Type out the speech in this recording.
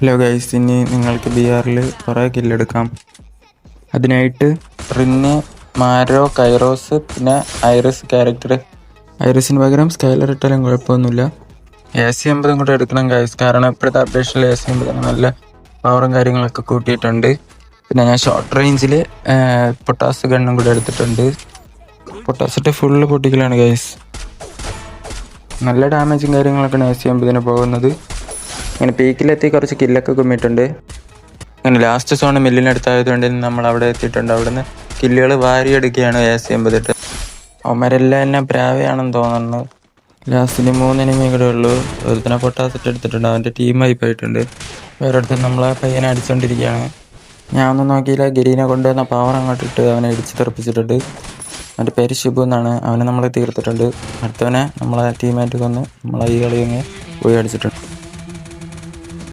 Hello guys ഇനി നിങ്ങൾക്ക് B ആറിൽ കുറേ കില്ലെടുക്കാം അതിനായിട്ട് റിന്ന് മാരോ കൈറോസ് പിന്നെ ഐറിസ് ക്യാരക്ടർ ഐറിസിന് പകരം സ്കൈലർ ഇട്ടാലും കുഴപ്പമൊന്നുമില്ല. എ സി അമ്പതും കൂടെ എടുക്കണം ഗൈസ് കാരണം ഇപ്പോഴത്തെ അപേക്ഷയിൽ എ സി അമ്പത് നല്ല പവറും കാര്യങ്ങളൊക്കെ കൂട്ടിയിട്ടുണ്ട്. പിന്നെ ഞാൻ ഷോർട്ട് റേഞ്ചിൽ പൊട്ടാസ് ഗണ്ണും കൂടെ എടുത്തിട്ടുണ്ട്. പൊട്ടാസിട്ട് ഫുള്ള് പൊട്ടിക്കലാണ് ഗൈസ് നല്ല ഡാമേജും കാര്യങ്ങളൊക്കെയാണ് എ സി അമ്പതിന് പോകുന്നത്. അങ്ങനെ പീക്കിലെത്തി കുറച്ച് കില്ലൊക്കെ കുമ്മിയിട്ടുണ്ട്. അങ്ങനെ ലാസ്റ്റ് സോൺ മില്ലിനടുത്തായതുകൊണ്ട് നമ്മൾ അവിടെ എത്തിയിട്ടുണ്ട്. അവിടുന്ന് കില്ലുകൾ വാരിയെടുക്കുകയാണ് എ സി എൺപതിട്ട് അവന്മാരെല്ലാം എന്നെ പ്രാവയാണെന്ന് തോന്നുന്നു. ലാസ്റ്റിന് മൂന്ന് എനിമി കൂടെ ഉള്ളൂ. ഒരുത്തനെ പൊട്ടാസിട്ട് എടുത്തിട്ടുണ്ട്. അവന്റെ ടീമായി പോയിട്ടുണ്ട്. വേറൊരുത്തൻ നമ്മളെ പയ്യനെ അടിച്ചുകൊണ്ടിരിക്കുകയാണ് ഞാൻ ഒന്നും നോക്കിയില്ല. ഗിരീനെ കൊണ്ടുവന്ന പവർ അങ്ങോട്ട് ഇട്ട് അവനെ ഇടിച്ച് തെറിപ്പിച്ചിട്ടുണ്ട്. അവന്റെ പേര് ഷിബു എന്നാണ്. അവനെ നമ്മൾ തീർത്തിട്ടുണ്ട്. അടുത്തവനെ നമ്മളെ ടീമായിട്ട് കൊന്ന് നമ്മളെ ഈ കളി അങ്ങ് പോയി അടിച്ചിട്ടുണ്ട്